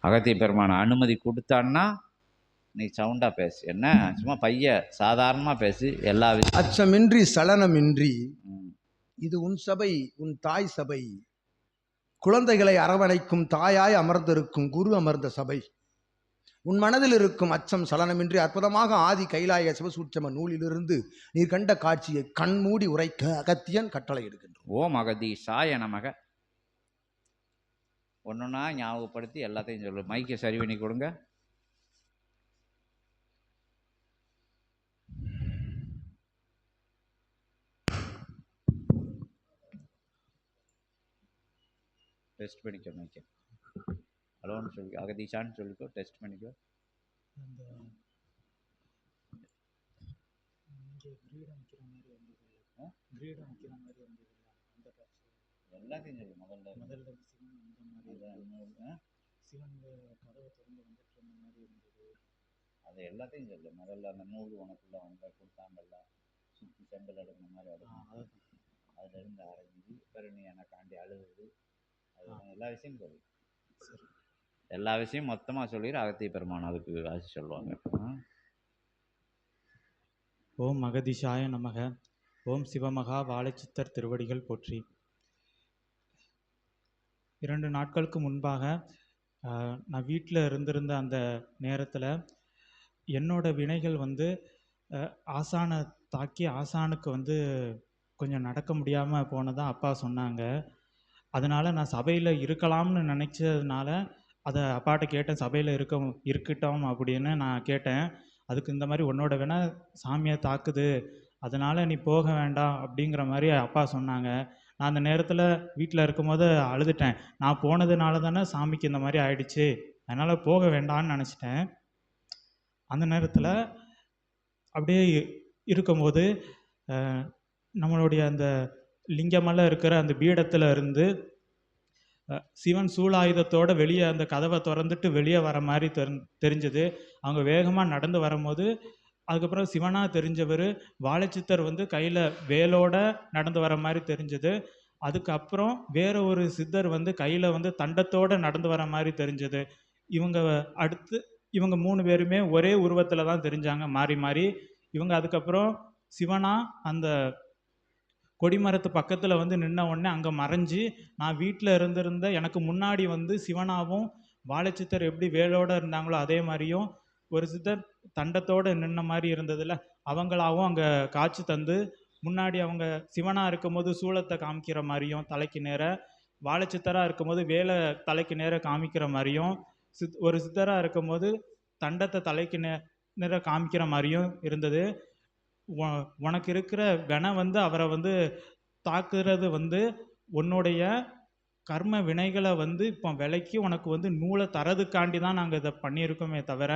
அகத்திய பெருமான அனுமதி கொடுத்தான்னா நீ சவுண்டாக பேசு. என்ன? சும்மா பைய சாதாரணமாக பேசு எல்லா விஷயம். அச்சமின்றி சலனமின்றி. இது உன் சபை உன் தாய் சபை. குழந்தைகளை அரவணைக்கும் தாயாய் அமர்ந்திருக்கும் குரு அமர்ந்த சபை. உன் மனதில் இருக்கும் அச்சம் சலனமின்றி அற்புதமாக ஆதி கைலாய சிவசூட்சம நூலிலிருந்து நீர் கண்ட காட்சியை கண்மூடி உரைக்க அகத்தியன் கட்டளை எடுக்கின்றோம் ஓம் அகதீஷாய நமக. ஒன்றுனா ஞாபகப்படுத்தி எல்லாத்தையும் சொல்லு. மைக்கை சரி பண்ணி கொடுங்க. டெஸ்ட் பண்ணிக்கோ மைக்கை. ஹலோன்னு சொல்லி அகதீஷான்னு சொல்லிக்கோ டெஸ்ட் பண்ணிக்கோ. கிரீடம் வைக்கிற மாதிரி வந்தது கிரீடம் வைக்கிற மாதிரி வந்தது அந்த காட்சி எல்லாத்தையும் சொல்லு. முதல்ல முதல்ல சிவன் அந்த மாதிரி? சிவன் கதவை திறந்து வந்துட்டு இருந்த மாதிரி இருந்தது. அது எல்லாத்தையும் சொல்லு. முதல்ல அந்த நூல் உனக்குள்ள வந்து கொடுத்தாங்கல்ல? சுற்றி செங்கல் எடுக்கிற மாதிரி அதான் அதுல இருந்து ஆரம்பிச்சு பிறகு நீ எனக்காண்டி அழுகுது அது எல்லா விஷயமும் சொல்லு. சரி. எல்லா விஷயம் மொத்தமா சொல்லிடு. அகத்திய பெருமான் அதுக்கு ஆசி சொல்லுவாங்க? ஓம் மகதிஷாய நமக. ஓம் சிவமகா வாழைச்சித்தர் திருவடிகள் போற்றி. இரண்டு நாட்களுக்கு முன்பாக நான் வீட்டில் இருந்திருந்த அந்த நேரத்தில் என்னோட வினைகள் வந்து ஆசானை தாக்கி ஆசானுக்கு வந்து கொஞ்சம் நடக்க முடியாமல் போனதாக அப்பா சொன்னாங்க. அதனால் நான் சபையில் இருக்கலாம்னு நினச்சதுனால அதை அப்பாட்ட கேட்டேன் சபையில் இருக்க இருக்கட்டும் அப்படின்னு நான் கேட்டேன். அதுக்கு இந்த மாதிரி உன்னோட வேணால் சாமியை தாக்குது. அதனால் நீ போக வேண்டாம் அப்படிங்கிற மாதிரி அப்பா சொன்னாங்க. நான் அந்த நேரத்தில் வீட்டில் இருக்கும்போது அழுதுட்டேன். நான் போனதுனால தானே சாமிக்கு இந்த மாதிரி ஆயிடுச்சு. அதனால் போக வேண்டாம்னு நினச்சிட்டேன். அந்த நேரத்தில் அப்படியே இருக்கும்போது நம்மளுடைய அந்த லிங்கமெல்லாம் இருக்கிற அந்த பீடத்தில் இருந்து சிவன் சூழாயுதத்தோடு வெளியே அந்த கதவை திறந்துட்டு வெளியே வர மாதிரி தெரி தெரிஞ்சது. அவங்க வேகமாக நடந்து வரும்போது அதுக்கப்புறம் சிவனா தெரிஞ்சவர் வாழைச்சித்தர் வந்து கையில் வேலோட நடந்து வர மாதிரி தெரிஞ்சது. அதுக்கப்புறம் வேற ஒரு சித்தர் வந்து கையில் வந்து தண்டத்தோட நடந்து வர மாதிரி தெரிஞ்சது. இவங்க அடுத்து இவங்க மூணு பேருமே ஒரே உருவத்தில் தான் தெரிஞ்சாங்க மாறி மாறி. இவங்க அதுக்கப்புறம் சிவனா அந்த கொடிமரத்து பக்கத்தில் வந்து நின்ன உடனே அங்கே மறைஞ்சு நான் வீட்டில் இருந்திருந்த எனக்கு முன்னாடி வந்து சிவனாவும் வாழைச்சித்தர் எப்படி வேலோட இருந்தாங்களோ அதே மாதிரியும் ஒரு சித்தர் தண்டத்தோடு நின்ன மாதிரி இருந்ததுல அவங்களாவும் அங்கே காட்சி தந்து முன்னாடி அவங்க சிவனாக இருக்கும்போது சூளத்தை காமிக்கிற மாதிரியும் தலைக்கு நேர வாழைச்சித்தராக இருக்கும்போது வேலை தலைக்கு நேர காமிக்கிற மாதிரியும் சித் ஒரு சித்தராக இருக்கும்போது தண்டத்தை தலைக்கு நே நேர காமிக்கிற மாதிரியும் இருந்தது. உனக்கு இருக்கிற கனம் வந்து அவரை வந்து தாக்குறது வந்து உன்னுடைய கர்ம வினைகளை வந்து இப்போ விலைக்கு உனக்கு வந்து நூலை தரதுக்காண்டி தான் நாங்கள் இதை பண்ணியிருக்கோமே தவிர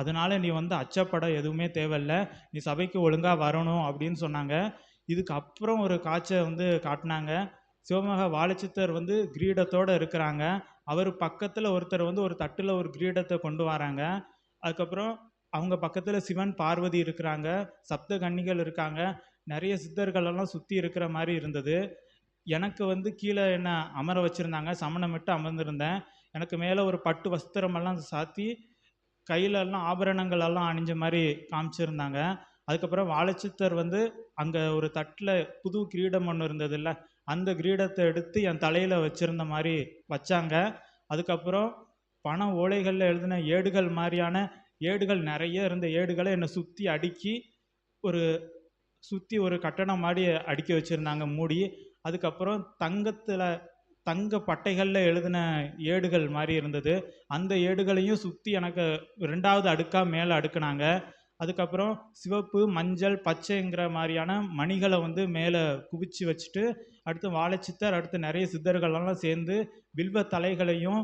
அதனால நீ வந்து அச்சப்பட எதுவுமே தேவையில்ல. நீ சபைக்கு ஒழுங்காக வரணும் அப்படின்னு சொன்னாங்க. இதுக்கு அப்புறம் ஒரு காட்சியை வந்து காட்டினாங்க. சிவமக வாழைச்சித்தர் வந்து கிரீடத்தோடு இருக்கிறாங்க. அவர் பக்கத்தில் ஒருத்தர் வந்து ஒரு தட்டில் ஒரு கிரீடத்தை கொண்டு வராங்க. அதுக்கப்புறம் அவங்க பக்கத்தில் சிவன் பார்வதி இருக்கிறாங்க. சப்த கன்னிகள் இருக்காங்க. நிறைய சித்தர்கள் எல்லாம் சுற்றி இருக்கிற மாதிரி இருந்தது. எனக்கு வந்து கீழே என்ன அமர வச்சுருந்தாங்க. சமணமிட்டு அமர்ந்திருந்தேன். எனக்கு மேலே ஒரு பட்டு வஸ்திரமெல்லாம் சாத்தி கையிலெல்லாம் ஆபரணங்கள் எல்லாம் அணிஞ்ச மாதிரி காமிச்சிருந்தாங்க. அதுக்கப்புறம் வாழைச்சித்தர் வந்து அங்கே ஒரு தட்டில் புது கிரீடம் ஒன்று இருந்ததுல்ல அந்த கிரீடத்தை எடுத்து என் தலையில் வச்சுருந்த மாதிரி வச்சாங்க. அதுக்கப்புறம் பண ஓலைகளில் எழுதின ஏடுகள் மாதிரியான ஏடுகள் நிறைய இருந்த ஏடுகளை என்னை சுற்றி அடுக்கி ஒரு சுற்றி ஒரு கட்டணம் மாதிரி அடுக்கி வச்சுருந்தாங்க மூடி. அதுக்கப்புறம் தங்கத்தில் தங்க பட்டைகளில் எழுதின ஏடுகள் மாதிரி இருந்தது. அந்த ஏடுகளையும் சுற்றி எனக்கு ரெண்டாவது அடுக்காக மேலே அடுக்குனாங்க. அதுக்கப்புறம் சிவப்பு மஞ்சள் பச்சைங்கிற மாதிரியான மணிகளை வந்து மேலே குவிச்சு வச்சுட்டு அடுத்து வாழைச்சித்தர் அடுத்து நிறைய சித்தர்களெல்லாம் சேர்ந்து வில்வ தலைகளையும்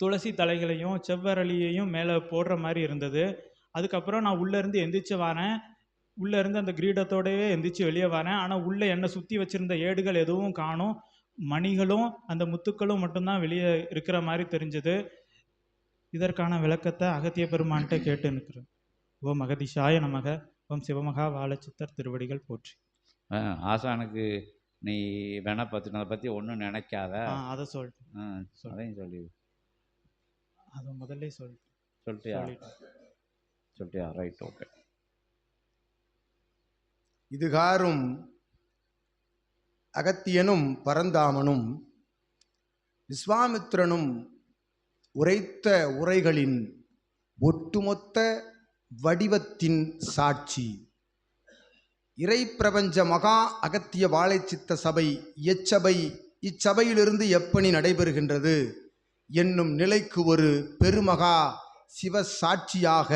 துளசி தலைகளையும் செவ்வரளியையும் மேலே போடுற மாதிரி இருந்தது. அதுக்கப்புறம் நான் உள்ளேருந்து எந்திரிச்சு வரேன். உள்ளேருந்து அந்த கிரீடத்தோடவே எந்திரிச்சு வெளியே வரேன். ஆனால் உள்ளே என்னை சுற்றி வச்சுருந்த ஏடுகள் எதுவும் காணும். மணிகளும் அந்த முத்துக்களும் மட்டும்தான் வெளியே இருக்கிற மாதிரி தெரிஞ்சது. இதற்கான விளக்கத்தை அகத்திய பெருமான்கிட்ட கேட்டு நிற்கிறேன். ஓம் அகதிஷாய நமக. ஓம் சிவமகா வாழச்சித்தர் திருவடிகள் போற்றி. ஆசானுக்கு நீ வேணா பற்றினதை பற்றி ஒன்றும் நினைக்காத. ஆ அதை சொல் ஆ, சொல்லு. அதையும் சொல்லி அது முதல்ல சொல் சொல்லிட்டியா? சொல்லிட்டேன். சொல்லிட்டியா? ரைட் ஓகே இதுகாரும் அகத்தியனும் பரந்தாமனும் விஸ்வாமித்திரனும் உரைத்த உரைகளின் ஒட்டுமொத்த வடிவத்தின் சாட்சி. இறைப்பிரபஞ்ச மகா அகத்திய வாழைச்சித்த சபை எச்சபை இச்சபையிலிருந்து எப்பணி நடைபெறுகின்றது என்னும் நிலைக்கு ஒரு பெருமகா சிவ சாட்சியாக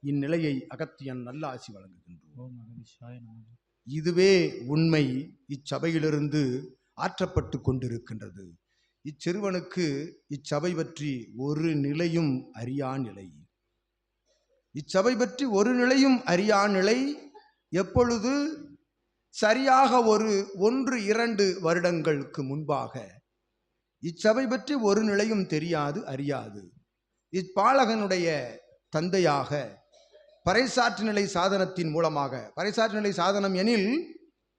இந்நிலையை அகத்தியன் நல்லாசி வழங்குகின்றோம் இதுவே உண்மை இச்சபையிலிருந்து ஆற்றப்பட்டு கொண்டிருக்கின்றது. இச்சிறுவனுக்கு இச்சபை பற்றி ஒரு நிலையும் அறியா நிலை. இச்சபை பற்றி ஒரு நிலையும் அறியா நிலை. எப்பொழுது சரியாக ஒரு ஒன்று இரண்டு வருடங்களுக்கு முன்பாக இச்சபை பற்றி ஒரு நிலையும் தெரியாது அறியாது. இப்பாலகனுடைய தந்தையாக பறைசாற்று நிலை சாதனத்தின் மூலமாக. பறைசாற்று நிலை சாதனம் எனில்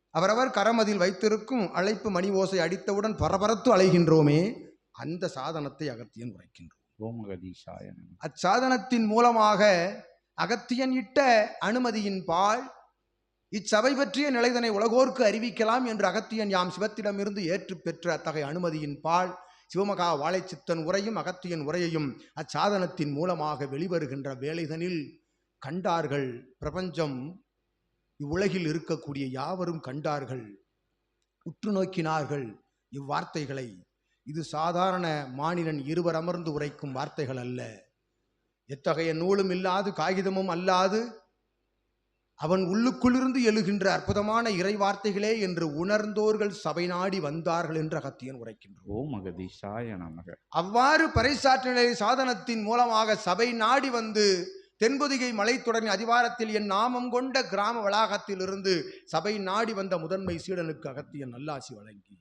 அவரவர் கரமதில் வைத்திருக்கும் அழைப்பு மணி ஓசை அடித்தவுடன் பரபரத்து அலைகின்றோமே அந்த சாதனத்தை அகத்தியன் உரைக்கின்றோம் அச்சாதனத்தின் மூலமாக அகத்தியன் இட்ட அனுமதியின் பால் இச்சபை பற்றிய நிலைதனை உலகோர்க்கு அறிவிக்கலாம் என்று அகத்தியன் யாம் சிவத்திடமிருந்து ஏற்று பெற்ற அத்தகைய அனுமதியின் பால் சிவமகா வாழைச்சித்தன் உரையும் அகத்தியன் உரையையும் அச்சாதனத்தின் மூலமாக வெளிவருகின்ற வேலைதனில் கண்டார்கள். பிரபஞ்சம் இவ்வுலகில் இருக்கக்கூடிய யாவரும் கண்டார்கள். உற்று நோக்கினார்கள் இவ்வார்த்தைகளை. இது சாதாரண மானிடன் இருவர் அமர்ந்து உரைக்கும் வார்த்தைகள் அல்ல. எத்தகைய நூலும் இல்லாது காகிதமும் அல்லாது அவன் உள்ளுக்குள்ளிருந்து எழுகின்ற அற்புதமான இறை வார்த்தைகளே என்று உணர்ந்தோர்கள் சபை நாடி வந்தார்கள் என்று அகத்தியன் உரைக்கின்றோம் அவ்வாறு பறைசாற்று நிலை சாதனத்தின் மூலமாக சபை நாடி வந்து தென்பொதிகை மலைத்தொடரின் அதிவாரத்தில் என் நாமம் கொண்ட கிராம வளாகத்தில் இருந்து சபை நாடி வந்த முதன்மை சீடனுக்கு அகத்தியன் நல்லாசி வழங்கி.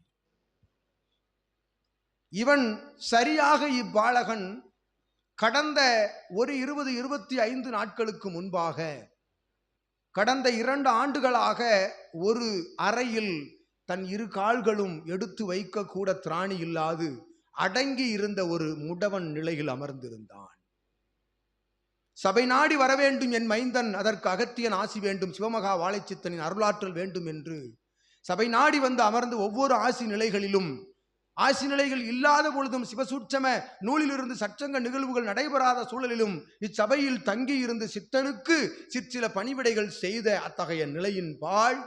இவன் சரியாக இப்பாலகன் கடந்த ஒரு இருபது இருபத்தி ஐந்து நாட்களுக்கு முன்பாக கடந்த இரண்டு ஆண்டுகளாக ஒரு அறையில் தன் இரு கால்களும் எடுத்து வைக்க கூட திராணி இல்லாது அடங்கி இருந்த ஒரு முடவன் நிலையில் அமர்ந்திருந்தான். சபை நாடி வரவேண்டும் என் மைந்தன் அதற்கு அகத்தியன் ஆசி வேண்டும். சிவமகா வாழைச்சித்தனின் அருளாற்றல் வேண்டும் என்று. சபை நாடி வந்து அமர்ந்து ஒவ்வொரு ஆசி நிலைகளிலும் ஆசி நிலைகள் இல்லாத பொழுதும் சிவசூட்சம நூலிலிருந்து சச்சங்க நிகழ்வுகள் நடைபெறாத சூழலிலும் இச்சபையில் தங்கி இருந்து சித்தனுக்கு சிற்சில பணிவிடைகள் செய்த அத்தகைய நிலையின் பால்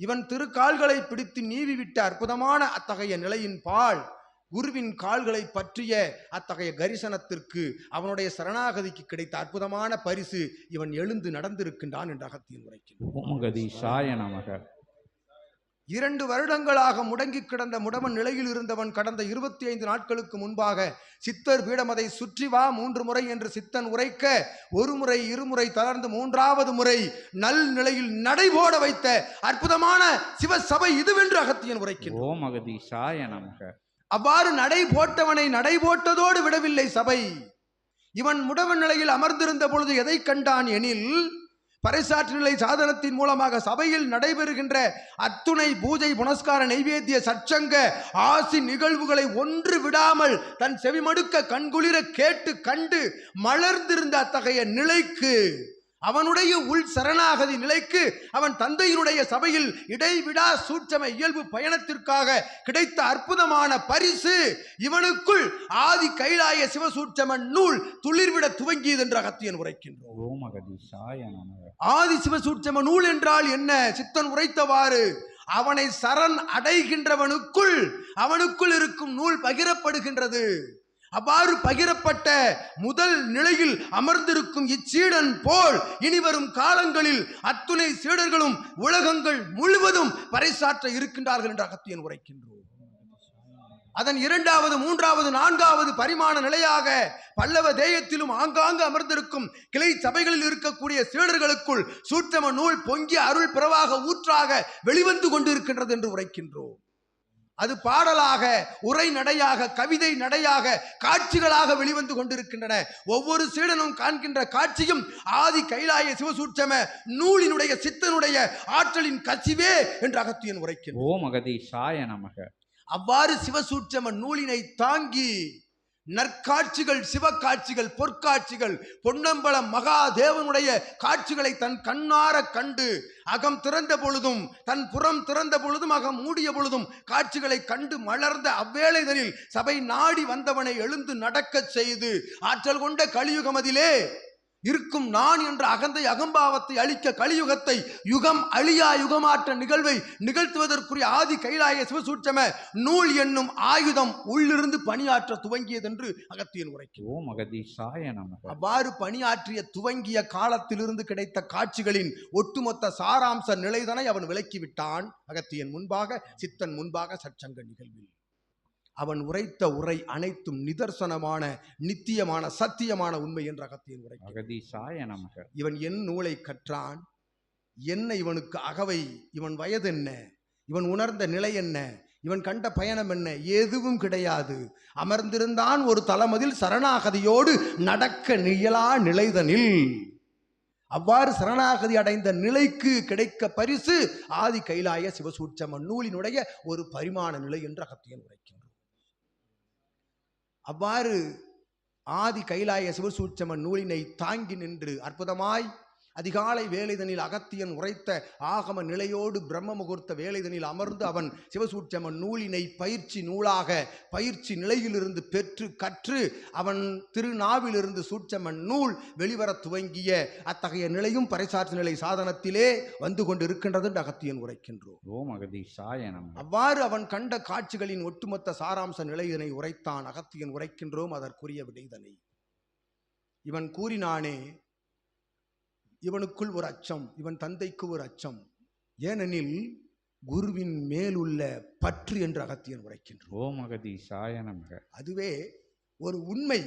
இவன் திருக்கால்களை பிடித்து நீவி விட்ட அற்புதமான அத்தகைய நிலையின் பால் குருவின் கால்களை பற்றிய அத்தகைய கரிசனத்திற்கு அவனுடைய சரணாகதிக்கு கிடைத்த அற்புதமான பரிசு இவன் எழுந்து நடந்திருக்கின்றான் என்று அகத்தியன் உரைக்கின்றான். இரண்டு வருடங்களாக முடங்கி கிடந்த முடவன் நிலையில் இருந்தவன் கடந்த இருபத்தி ஐந்து நாட்களுக்கு முன்பாக சித்தர் பீடமதை சுற்றி வா மூன்று முறை என்று சித்தன் உரைக்க ஒரு முறை இருமுறை தளர்ந்து மூன்றாவது முறை நல் நிலையில் நடைபோட வைத்த அற்புதமான சிவசபை இதுவென்று அகத்தியன் உரைக்கின்றான். ஓம் அகதீஷாய நமக. அவ்வாறு நடை போட்டவனை நடை போட்டதோடு விடவில்லை சபை. இவன் முடவன் நிலையில் அமர்ந்திருந்த பொழுது எதை கண்டான் எனில் பறைசாற்று நிலை சாதனத்தின் மூலமாக சபையில் நடைபெறுகின்ற அத்துணை பூஜை புனஸ்கார நைவேத்திய சச்சங்க ஆசி நிகழ்வுகளை ஒன்று விடாமல் தன் செவிமடுக்க கண்குளிர கேட்டு கண்டு மலர்ந்திருந்த அத்தகைய நிலைக்கு அவனுடைய உள் சரணாகதி நிலைக்கு அவன் தந்தையினுடைய சபையில் இடைவிடா சூட்சம இயல்பு பயணத்திற்காக கிடைத்த அற்புதமான பரிசு இவனுக்குள் ஆதி கைலாய சிவசூட்சம நூல் துளிர்விட துவங்கியது என்று அகத்தியன் உரைக்கின்றோம். ஆதி சிவசூட்சம நூல் என்றால் என்ன? சித்தன் உரைத்தவாறு அவனை சரண் அடைகின்றவனுக்குள் அவனுக்குள் இருக்கும் நூல் பகிரப்படுகின்றது. அவ்வாறு பகிரப்பட்ட முதல் நிலையில் அமர்ந்திருக்கும் இச்சீடன் போல் இனிவரும் காலங்களில் அத்துணை சீடர்களும் உலகங்கள் முழுவதும் பறைசாற்ற இருக்கின்றார்கள் என்று அகத்தியன் உரைக்கின்றோம். அதன் இரண்டாவது மூன்றாவது நான்காவது பரிமாண நிலையாக பல்லவ தேயத்திலும் ஆங்காங்கு அமர்ந்திருக்கும் கிளை சபைகளில் இருக்கக்கூடிய சீடர்களுக்குள் சூற்றம நூல் பொங்கி அருள் பிறவாக ஊற்றாக வெளிவந்து கொண்டிருக்கின்றது என்று உரைக்கின்றோம். அது பாடலாக உரை நடையாக கவிதை நடையாக காட்சிகளாக வெளிவந்து கொண்டிருக்கின்றன. ஒவ்வொரு சீடனும் காண்கின்ற காட்சியும் ஆதி கைலாய சிவசூட்சம நூலினுடைய சித்தனுடைய ஆற்றலின் கசிவே என்று அகத்தியன் உரைக்கின்றோம் ஓம் அகதீஷாய நமக. அவ்வாறு சிவசூட்சம நூலினை தாங்கி நற்காட்சிகள் சிவக்காட்சிகள் பொற்காட்சிகள் பொன்னம்பலம் மகாதேவனுடைய காட்சிகளை தன் கண்ணார கண்டு அகம் திறந்த பொழுதும் தன் புறம் திறந்த பொழுதும் அகம் மூடிய பொழுதும் காட்சிகளை கண்டு மலர்ந்த அவ்வேளைதனில் சபை நாடி வந்தவனை எழுந்து நடக்கச் செய்து ஆற்றல் கொண்ட கலியுகமதிலே இருக்கும் நான் என்ற அகந்தை அகம்பாவத்தை அழிக்க கலியுகத்தை யுகம் அழியா யுகமாற்ற நிகழ்வை நிகழ்த்துவதற்குரிய ஆதி கைலாய சிவசூட்சம நூல் என்னும் ஆயுதம் உள்ளிருந்து பணியாற்ற துவங்கியதென்று அகத்தியன் உரைக்கும் ஓம் அகதீஷாய நமக. அவ்வாறு பணியாற்றிய துவங்கிய காலத்திலிருந்து கிடைத்த காட்சிகளின் ஒட்டுமொத்த சாராம்ச நிலைதனை அவன் விலக்கிவிட்டான் அகத்தியன் முன்பாக சித்தன் முன்பாக சற்சங்க நிகழ்வில். அவன் உரைத்த உரை அனைத்தும் நிதர்சனமான நித்தியமான சத்தியமான உண்மை என்ற அகத்தியன் உரை இவன் என் நூலை கற்றான் என்ன இவனுக்கு அகவை இவன் வயது என்ன இவன் உணர்ந்த நிலை என்ன இவன் கண்ட பயணம் என்ன எதுவும் கிடையாது. அமர்ந்திருந்தான் ஒரு தலமதில் சரணாகதியோடு நடக்க நியலா நிலைதனில். அவ்வாறு சரணாகதி அடைந்த நிலைக்கு கிடைக்க பரிசு ஆதி கைலாய சிவசூட்சம நூலினுடைய ஒரு பரிமாண நிலை என்று அகத்தியன் உரைக்கின்றோம் அவ்வாறு ஆதி கைலாய சிவசூட்சம நூலினை தாங்கி நின்று அற்புதமாய் அதிகாலை வேலைதனில் அகத்தியன் உரைத்த ஆகம நிலையோடு பிரம்ம முகூர்த்த வேலைதனில் அமர்ந்து அவன் சிவசூட்சம நூலினை பயிற்சி நூலாக பயிற்சி நிலையிலிருந்து பெற்று கற்று அவன் திருநாவிலிருந்து சூட்சம நூல் வெளிவரத் துவங்கிய அத்தகைய நிலையும் பறைசாற்று நிலை சாதனத்திலே வந்து கொண்டு இருக்கின்றது என்று அகத்தியன் உரைக்கின்றோம் ஓம் அகதீஷாய நமக. அவ்வாறு அவன் கண்ட காட்சிகளின் ஒட்டுமொத்த சாராம்ச நிலையினை உரைத்தான் அகத்தியன் உரைக்கின்றோம் அதற்குரிய விடைதனை. இவன் கூறினானே இவனுக்குள் ஒரு அச்சம் இவன் தந்தைக்கு ஒரு அச்சம். ஏனெனில் குருவின் மேலுள்ள பற்று என்று அகத்தியன் உரைக்கின்றோம் ஓம் நமக. அதுவே ஒரு உண்மை.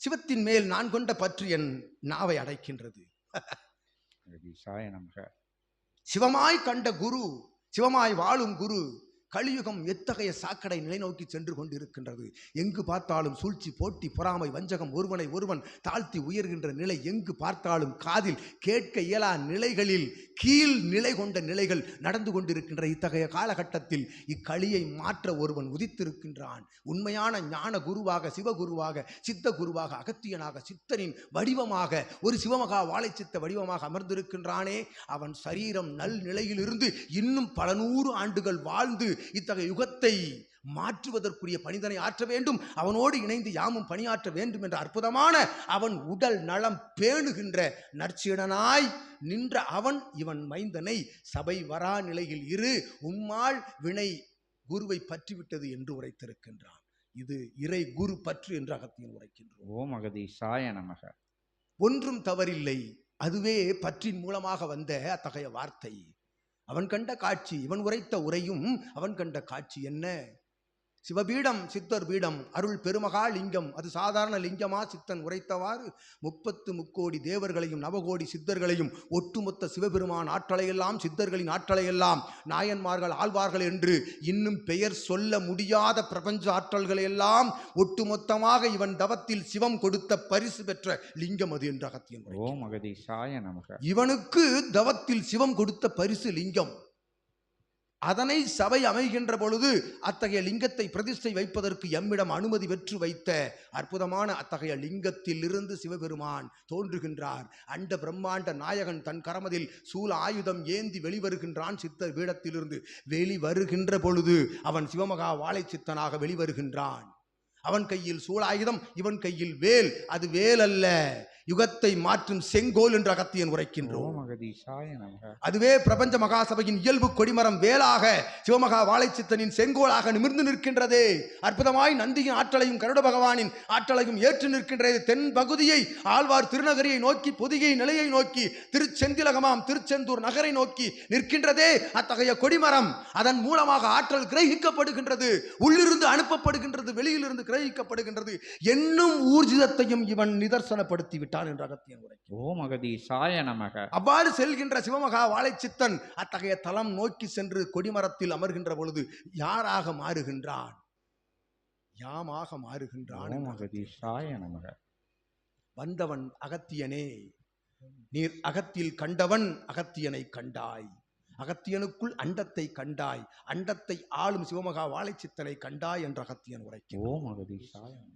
சிவத்தின் மேல் நான் கொண்ட பற்று என் நாவை அடைக்கின்றது. நமக. சிவமாய் கண்ட குரு சிவமாய் வாழும் குரு கலியுகம் எத்தகைய சாக்கடை நிலை நோக்கி சென்று கொண்டிருக்கின்றது? எங்கு பார்த்தாலும் சூழ்ச்சி போட்டி பொறாமை வஞ்சகம் ஒருவனை ஒருவன் தாழ்த்தி உயர்கின்ற நிலை எங்கு பார்த்தாலும் காதில் கேட்க இயலா நிலைகளில் கீழ் நிலை கொண்ட நிலைகள் நடந்து கொண்டிருக்கின்ற இத்தகைய காலகட்டத்தில் இக்களியை மாற்ற ஒருவன் உதித்திருக்கின்றான். உண்மையான ஞான குருவாக சிவகுருவாக சித்த குருவாக அகத்தியனாக சித்தனின் வடிவமாக ஒரு சிவமகா வாழைச்சித்த வடிவமாக அமர்ந்திருக்கின்றானே. அவன் சரீரம் நல் நிலையிலிருந்து இன்னும் பல நூறு ஆண்டுகள் வாழ்ந்து இத்தகைய யுகத்தை மாற்றுவதற்குரிய பணிதனை ஆற்ற வேண்டும். அவனோடு இணைந்து யாமும் பணியாற்ற வேண்டும் என்ற அற்புதமான அவன் உடல் நலம் பேணுகின்ற நற்சீடனாய் நின்ற அவன் இவன் மைந்தனை சபை வரா நிலையில் இரு. உம்மாள் வினை குருவை பற்றிவிட்டது என்று உரைத்திருக்கின்றான். இது இறை குரு பற்று என்று அகத்தியன் உரைக்கின்றோம் ஓம் அகதீஷாய நமக. ஒன்றும் தவறில்லை. அதுவே பற்றின் மூலமாக வந்த அத்தகைய வார்த்தை. அவன் கண்ட காட்சி இவன் உரைத்த உரையும் அவன் கண்ட காட்சி என்ன? சிவபீடம் சித்தர் பீடம் அருள் பெருமகா லிங்கம். அது சாதாரண லிங்கமா சித்தன் உரைத்தவாறு முப்பத்து முக்கோடி தேவர்களையும் நவகோடி சித்தர்களையும் ஒட்டுமொத்த சிவபெருமான் ஆற்றலையெல்லாம் சித்தர்களின் ஆற்றலையெல்லாம் நாயன்மார்கள் ஆழ்வார்கள் என்று இன்னும் பெயர் சொல்ல முடியாத பிரபஞ்ச ஆற்றல்களை எல்லாம் ஒட்டுமொத்தமாக இவன் தவத்தில் சிவம் கொடுத்த பரிசு பெற்ற லிங்கம் அது என்று அகத்தியன். ஓம் அகதீஷாய நமக. இவனுக்கு தவத்தில் சிவம் கொடுத்த பரிசு லிங்கம். அதனை சபை அமைகின்ற பொழுது அத்தகைய லிங்கத்தை பிரதிஷ்டை வைப்பதற்கு எம்மிடம் அனுமதி பெற்று வைத்த அற்புதமான அத்தகைய லிங்கத்தில் இருந்து சிவபெருமான் தோன்றுகின்றார். அண்ட பிரம்மாண்ட நாயகன் தன் கரமதில் சூல ஆயுதம் ஏந்தி வெளிவருகின்றான் சித்தர் பீடத்திலிருந்து. வெளிவருகின்ற பொழுது அவன் சிவமகா வாழை சித்தனாக வெளிவருகின்றான். அவன் கையில் சூலாயுதம் இவன் கையில் வேல். அது வேல் அல்ல யுகத்தை மாற்றும் செங்கோல் என்று அகத்தியன் உரைக்கின்றோம். அதுவே பிரபஞ்ச மகாசபையின் இயல்பு கொடிமரம் வேலாக சிவமகா வாழைச்சித்தனின் செங்கோலாக நிமிர்ந்து நிற்கின்றதே. அற்புதமாய் நந்தியின் ஆற்றலையும் கருட பகவானின் ஆற்றலையும் ஏற்று நிற்கின்றது தென் பகுதியை ஆழ்வார் திருநகரியை நோக்கி பொதிகை நிலையை நோக்கி திருச்செந்திலகமாம் திருச்செந்தூர் நகரை நோக்கி நிற்கின்றதே அத்தகைய கொடிமரம். அதன் மூலமாக ஆற்றல் கிரகிக்கப்படுகின்றது உள்ளிருந்து அனுப்பப்படுகின்றது வெளியிலிருந்து கிரகிக்கப்படுகின்றது. என்னும் ஊர்ஜிதத்தையும் இவன் நிதர்சனப்படுத்தி விட்டான் என்று அகத்தியன் உரை ஓம் அகதீஷாய நமக. அவ்வாறு செல்கின்ற சிவமகா வாழைச்சித்தன் அத்தகைய தலம் நோக்கி சென்று கொடிமரத்தில் அமர்கின்ற பொழுது யாராக மாறுகின்றான்? யாமாக மாறுகின்றான் என்று அகதீஷாய நமக. வந்தவன் அகத்தியனே. நீர் அகத்தில் கண்டவன் அகத்தியனை கண்டாய். அகத்தியனுக்குள் அண்டத்தை கண்டாய் அண்டத்தை ஆளும் சிவமகா வாழைச்சித்தனை கண்டாய் என்று அகத்தியன் உரைக்கும்.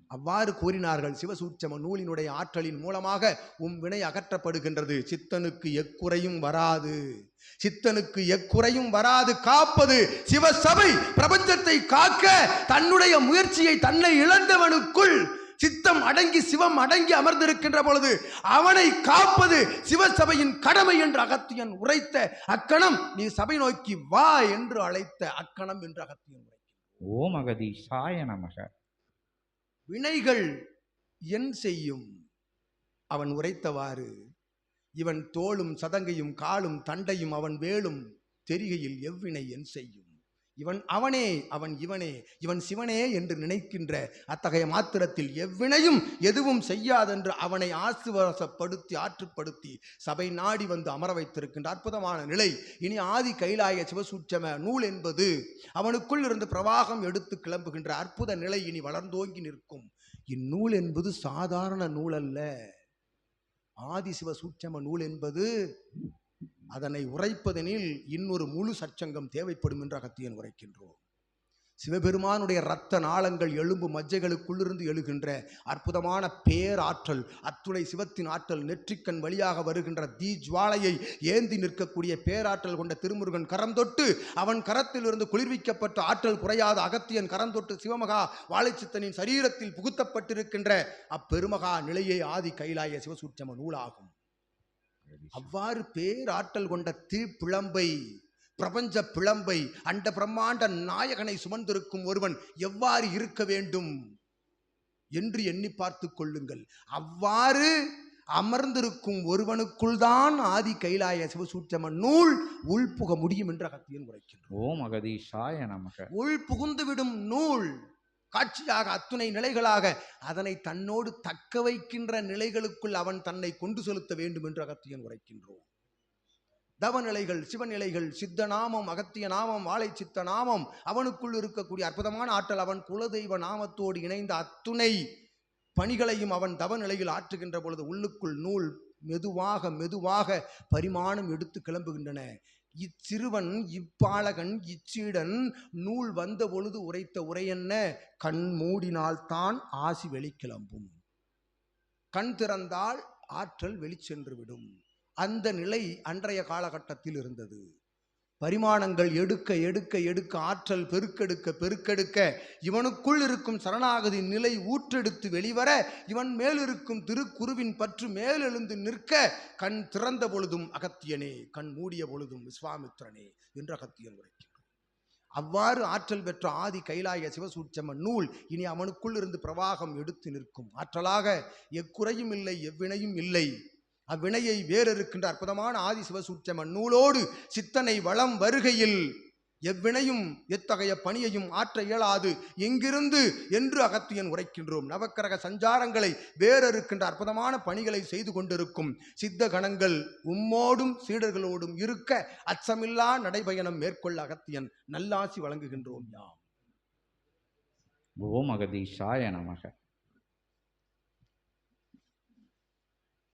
அவ்வாறு கூறினார்கள் சிவசூட்சம நூலினுடைய ஆற்றலின் மூலமாக உம் வினை அகற்றப்படுகின்றது. சித்தனுக்கு எக்குறையும் வராது. சித்தனுக்கு எக்குறையும் வராது. காப்பது சிவசபை பிரபஞ்சத்தை காக்க தன்னுடைய முயற்சியை தன்னை இழந்தவனுக்குள் சித்தம் அடங்கி சிவம் அடங்கி அமர்ந்திருக்கின்ற பொழுது அவனை காப்பது சிவசபையின் கடமை என்று அகத்தியன் உரைத்த அக்கணம். நீ சபை நோக்கி வா என்று அழைத்த அக்கணம் என்று அகத்தியன் ஓம் அகதீஷாய நமக. வினைகள் என் செய்யும்? அவன் உரைத்தவாறு இவன் தோளும் சதங்கையும் காலும் தண்டையும் அவன் வேலும் தெரிகையில் எவ்வினை என் செய்யும்? இவன் அவனே அவன் இவனே இவன் சிவனே என்று நினைக்கின்ற அத்தகைய மாத்திரத்தில் எவ்வினையும் எதுவும் செய்யாதென்று அவனை ஆசுவாசப்படுத்தி ஆற்றுப்படுத்தி சபை நாடி வந்து அமர வைத்திருக்கின்ற அற்புதமான நிலை. இனி ஆதி கைலாய சிவசூட்சம நூல் என்பது அவனுக்குள் இருந்து பிரவாகம் எடுத்து கிளம்புகின்ற அற்புத நிலை இனி வளர்ந்தோங்கி நிற்கும். இந்நூல் என்பது சாதாரண நூல் அல்ல. ஆதி சிவ சூட்சம நூல் என்பது அதனை உரைப்பதெனில் இன்னொரு முழு சச்சங்கம் தேவைப்படும் என்று அகத்தியன் உரைக்கின்றோம் சிவபெருமானுடைய இரத்த நாளங்கள் எலும்பு மஜ்ஜைகளுக்குள்ளிருந்து எழுகின்ற அற்புதமான பேராற்றல் அத்துணை சிவத்தின் ஆற்றல் நெற்றிக்கண் வழியாக வருகின்ற தீ ஜுவாலையை ஏந்தி நிற்கக்கூடிய பேராற்றல் கொண்ட திருமுருகன் கரம் தொட்டு அவன் கரத்திலிருந்து குளிர்விக்கப்பட்ட ஆற்றல் குறையாத அகத்தியன் கரம் தொட்டு சிவமகா வாழைச்சித்தனின் சரீரத்தில் புகுத்தப்பட்டிருக்கின்ற அப்பெருமகா நிலையை ஆதி கைலாய சிவசூட்சம நூலாகும். அவ்வாறு பேராற்றல் கொண்ட தீப்பிழம்பை பிரபஞ்ச பிளம்பை அண்ட பிரம்மாண்ட நாயகனை சுமந்திருக்கும் ஒருவன் எவ்வாறு இருக்க வேண்டும் என்று எண்ணி பார்த்து கொள்ளுங்கள். அவ்வாறு அமர்ந்திருக்கும் ஒருவனுக்குள் தான் ஆதி கைலாய சிவசூட்சம நூல் உள்புக முடியும் என்று அகத்தியன் உரைக்கின்றான். ஓம் அகதீஷாய நமக. உள் புகுந்துவிடும் நூல் காட்சியாக அத்துணை நிலைகளாக அதனை தன்னோடு தக்க வைக்கின்ற நிலைகளுக்குள் அவன் தன்னை கொண்டு செலுத்த வேண்டும் என்று அகத்தியன் உரைக்கின்றோம். தவநிலைகள் சிவநிலைகள் சித்த நாமம் அகத்திய நாமம் வாழை சித்த நாமம் அவனுக்குள் இருக்கக்கூடிய அற்புதமான ஆற்றல் அவன் குலதெய்வ நாமத்தோடு இணைந்த அத்துணை பணிகளையும் அவன் தவநிலையில் ஆற்றுகின்ற பொழுது உள்ளுக்குள் நூல் மெதுவாக மெதுவாக பரிமாணம் எடுத்து கிளம்புகின்றன. இச்சிறுவன் இப்பாலகன் இச்சீடன் நூல் வந்த பொழுது உரைத்த உரையென்ன கண் மூடினால்தான் ஆசி வெளிக்கிளம்பும். கண் திறந்தால் ஆற்றல் வெளிச்சென்று விடும். அந்த நிலை அன்றைய காலகட்டத்தில் இருந்தது. பரிமாணங்கள் எடுக்க எடுக்க எடுக்க ஆற்றல் பெருக்கெடுக்க பெருக்கெடுக்க இவனுக்குள் இருக்கும் சரணாகதி நிலை ஊற்றெடுத்து வெளிவர இவன் மேலிருக்கும் திருக்குருவின் பற்று மேலெழுந்து நிற்க கண் திறந்த பொழுதும் அகத்தியனே கண் மூடிய பொழுதும் விஸ்வாமித்திரனே என்று அகத்தியன் உரைக்கிறான். அவ்வாறு ஆற்றல் பெற்ற ஆதி கைலாய சிவசூட்சம நூல் இனி அவனுக்குள் இருந்து பிரவாகம் எடுத்து நிற்கும். ஆற்றலாக எக்குறையும் இல்லை எவ்வினையும் இல்லை. அவ்வினையை வேறறுக்கின்ற அற்புதமான ஆதி சிவசூட்சம நூலோடு சித்தனை வளம் வருகையில் எவ்வினையும் எத்தகைய பணியையும் ஆற்ற இயலாது. எங்கிருந்து என்று அகத்தியன் உரைக்கின்றோம். நவக்கிரக சஞ்சாரங்களை வேறறுக்கின்ற அற்புதமான பணிகளை செய்து கொண்டிருக்கும் சித்த கணங்கள் உம்மோடும் சீடர்களோடும் இருக்க அச்சமில்லா நடைபயணம் மேற்கொள்ள அகத்தியன் நல்லாசி வழங்குகின்றோம் யாம். ஓம் அகதீஷாய நமக.